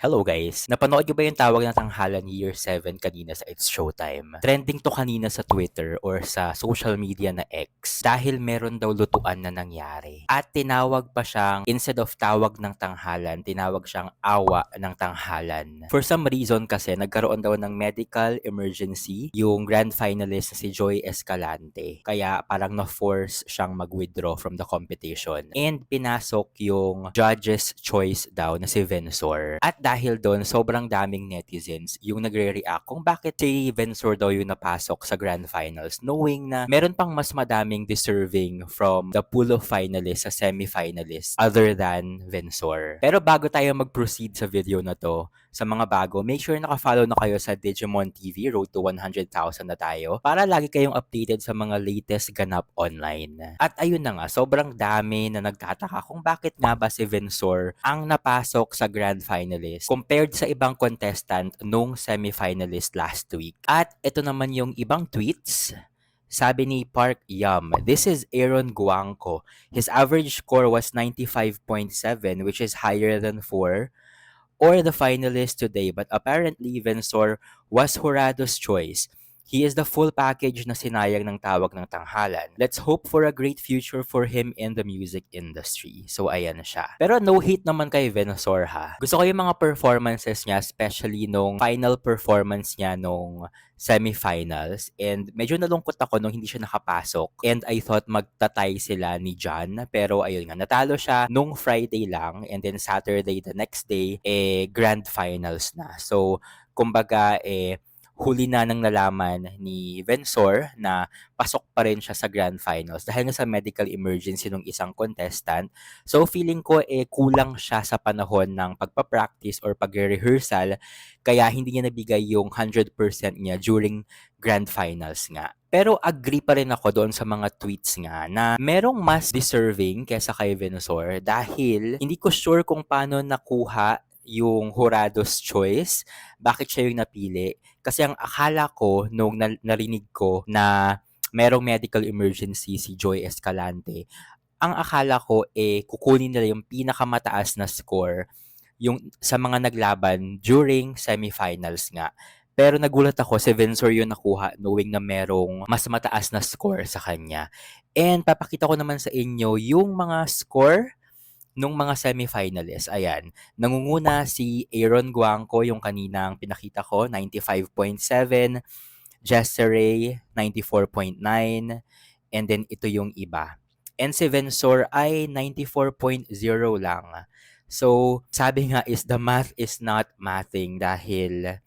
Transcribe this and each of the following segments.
Hello guys! Napanood niyo ba yung tawag ng tanghalan ni Year 7 kanina sa It's Showtime? Trending to kanina sa Twitter or sa social media na X dahil meron daw lutuan na nangyari. At tinawag pa siyang, instead of tawag ng tanghalan, tinawag siyang awa ng tanghalan. For some reason kasi, nagkaroon daw ng medical emergency yung grand finalist na si Joy Escalante. Kaya parang na-force siyang mag-withdraw from the competition. And pinasok yung judge's choice daw na si Vensor. At dahil doon, sobrang daming netizens yung nagre-react kung bakit si Vensor daw yung napasok sa grand finals knowing na meron pang mas madaming deserving from the pool of finalists sa semi-finalists other than Vensor. Pero bago tayo mag-proceed sa video na to, sa mga bago, make sure naka-follow na kayo sa Digimon TV, road to 100,000 na tayo, para lagi kayong updated sa mga latest ganap online. At ayun na nga, sobrang dami na nagtataka kung bakit nga ba si Vensor ang napasok sa grand finalist compared sa ibang contestant nung semi-finalist last week. At ito naman yung ibang tweets sabi ni Park Yum, this is Aaron Guangco. His average score was 95.7 which is higher than 4 or the finalist today but apparently Vensor was Jurado's choice. He is the full package na sinayang ng tawag ng tanghalan. Let's hope for a great future for him in the music industry. So ayan siya. Pero no hate naman kay Vensor ha. Gusto ko yung mga performances niya, especially nung final performance niya nung semifinals and medyo nalungkot ako nung hindi siya nakapasok and I thought magtatay sila ni John pero ayun nga natalo siya nung Friday lang and then Saturday the next day eh grand finals na so kumbaga eh huli na nang nalaman ni Vensor na pasok pa rin siya sa grand finals dahil nga sa medical emergency ng isang contestant. So feeling ko eh kulang siya sa panahon ng pagpa-practice or pagre-rehearsal kaya hindi niya nabigay yung 100% niya during grand finals nga. Pero agree pa rin ako doon sa mga tweets nga na merong mas deserving kesa kay Vensor dahil hindi ko sure kung paano nakuha yung Jurado's Choice, bakit siya yung napili. Kasi ang akala ko nung narinig ko na merong medical emergency si Joy Escalante, ang akala ko eh kukunin nila yung pinakamataas na score yung sa mga naglaban during semifinals nga. Pero nagulat ako si Vensor yung nakuha knowing na merong mas mataas na score sa kanya. And papakita ko naman sa inyo yung mga score nung mga semi-finalists, ayan, nangunguna si Aaron Guangco, yung kaninang pinakita ko, 95.7, Jesseray, 94.9, and then ito yung iba. And si Vensor ay 94.0 lang. So, sabi nga is the math is not mathing dahil,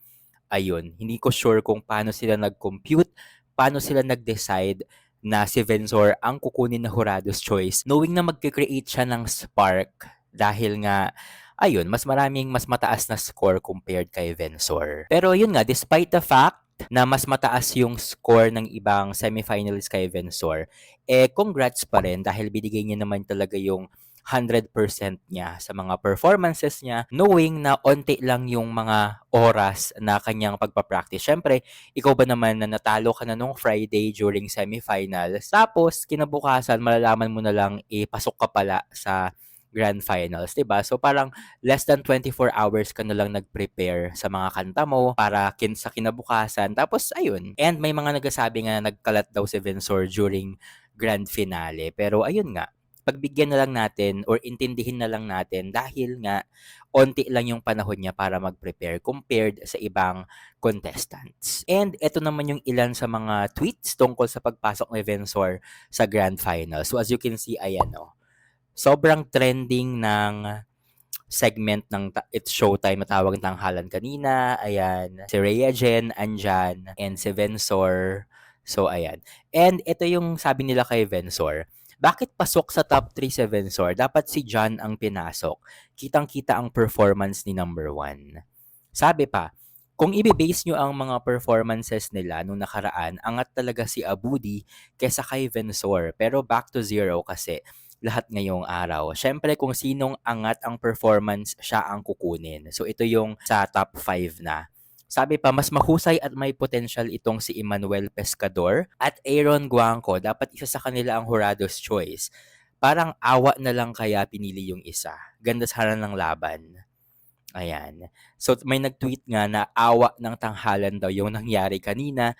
ayun, hindi ko sure kung paano sila nag-compute, paano sila nag-decide na si Vensor ang kukunin na Jurado's Choice knowing na magkikreate siya ng spark dahil nga ayun, mas maraming mas mataas na score compared kay Vensor. Pero yun nga, despite the fact na mas mataas yung score ng ibang semifinalists kay Vensor, eh congrats pa rin dahil binigay niya naman talaga yung 100% niya sa mga performances niya, knowing na onti lang yung mga oras na kanyang pagpapractice. Syempre, ikaw ba naman na natalo ka na nung Friday during semifinals, tapos kinabukasan malalaman mo na lang, eh, pasok ka pala sa grand finals, 'di ba? So parang less than 24 hours ka na lang nag-prepare sa mga kanta mo para kin sa kinabukasan. Tapos ayun. And may mga nagsasabi nga nagkalat daw si Vensor during grand finale. Pero ayun nga, pagbigyan na lang natin or intindihin na lang natin dahil nga onti lang yung panahon niya para mag-prepare compared sa ibang contestants. And ito naman yung ilan sa mga tweets tungkol sa pagpasok ni Vensor sa Grand Final. So as you can see, ayan o. Sobrang trending ng segment ng It's Showtime na tawag ng tanghalan kanina. Ayan, si Rhea Jen, andyan, and si Vensor. So, ayan. And ito yung sabi nila kay Vensor bakit pasok sa top 3 si Vensor? Dapat si John ang pinasok. Kitang-kita ang performance ni number 1. Sabi pa, kung i-base nyo ang mga performances nila nung nakaraan, angat talaga si Abudi kesa kay Vensor. Pero back to zero kasi lahat ngayong araw. Siyempre, kung sinong angat ang performance, siya ang kukunin. So, ito yung sa top 5 na. Sabi pa, mas mahusay at may potential itong si Emmanuel Pescador at Aaron Guangco. Dapat isa sa kanila ang Jurado's Choice. Parang awa na lang kaya pinili yung isa. Ganda sana ng laban. Ayan. So, may nag-tweet nga na awa ng tanghalan daw yung nangyari kanina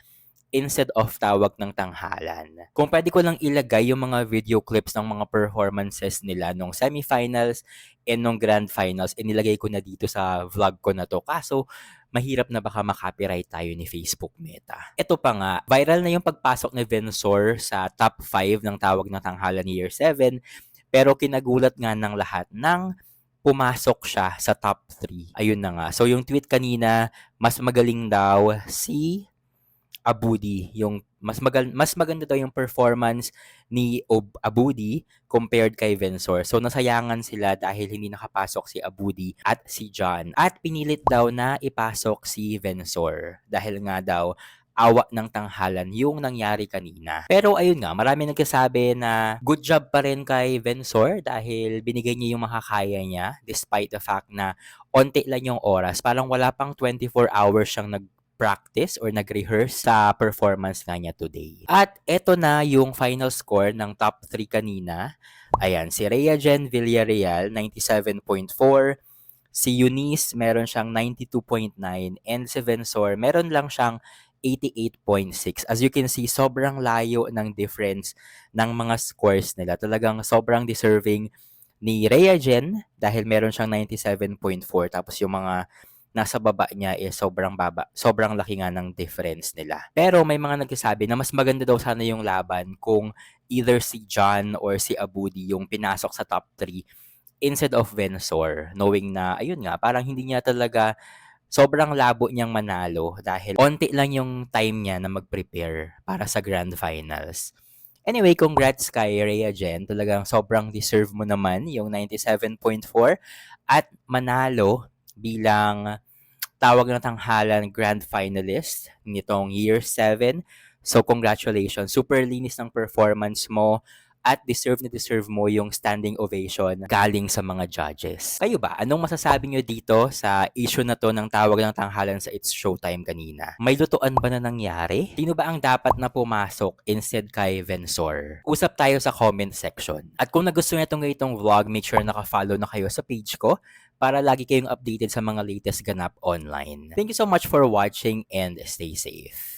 instead of tawag ng tanghalan. Kung pwede ko lang ilagay yung mga video clips ng mga performances nila nung semifinals and nung grand finals, inilagay ko na dito sa vlog ko na to. Kaso, mahirap na baka makopyright tayo ni Facebook Meta. Ito pa nga, viral na yung pagpasok ni Vensor sa top 5 ng tawag ng tanghalan ni Year 7, pero kinagulat nga ng lahat ng pumasok siya sa top 3. Ayun na nga. So, yung tweet kanina, mas magaling daw si Abudi, yung mas magal mas maganda daw yung performance ni Ob- Abudi compared kay Vensor. So nasayangan sila dahil hindi nakapasok si Abudi at si John. At pinilit daw na ipasok si Vensor dahil nga daw awa ng tanghalan yung nangyari kanina. Pero ayun nga, marami nagsasabi na good job pa rin kay Vensor dahil binigay niya yung makakaya niya despite the fact na onti lang yung oras. Parang wala pang 24 hours siyang nag practice or nag-rehearse sa performance nga niya today. At eto na yung final score ng top 3 kanina. Ayan, si Rhea Jen Villarreal, 97.4. Si Eunice, meron siyang 92.9. And si Vensor, meron lang siyang 88.6. As you can see, sobrang layo ng difference ng mga scores nila. Talagang sobrang deserving ni Rhea Jen dahil meron siyang 97.4. Tapos yung mga nasa baba niya is sobrang baba. Sobrang laki nga ng difference nila. Pero may mga nagsasabi na mas maganda daw sana yung laban kung either si John or si Abudi yung pinasok sa top 3 instead of Vensor. Knowing na, ayun nga, parang hindi niya talaga sobrang labo niyang manalo dahil onti lang yung time niya na mag-prepare para sa grand finals. Anyway, congrats kay Rhea Jen. Talagang sobrang deserve mo naman yung 97.4 at manalo bilang tawag ng tanghalan grand finalist nitong year 7. So congratulations, super linis ng performance mo at deserve na deserve mo yung standing ovation galing sa mga judges. Kayo ba, anong masasabi nyo dito sa issue na to ng tawag ng tanghalan sa It's Showtime kanina? May lutuan ba na nangyari? Sino ba ang dapat na pumasok instead kay Vensor? Usap tayo sa comment section. At kung nagustuhan nyo itong itong vlog, make sure naka-follow na kayo sa page ko para lagi kayong updated sa mga latest ganap online. Thank you so much for watching and stay safe.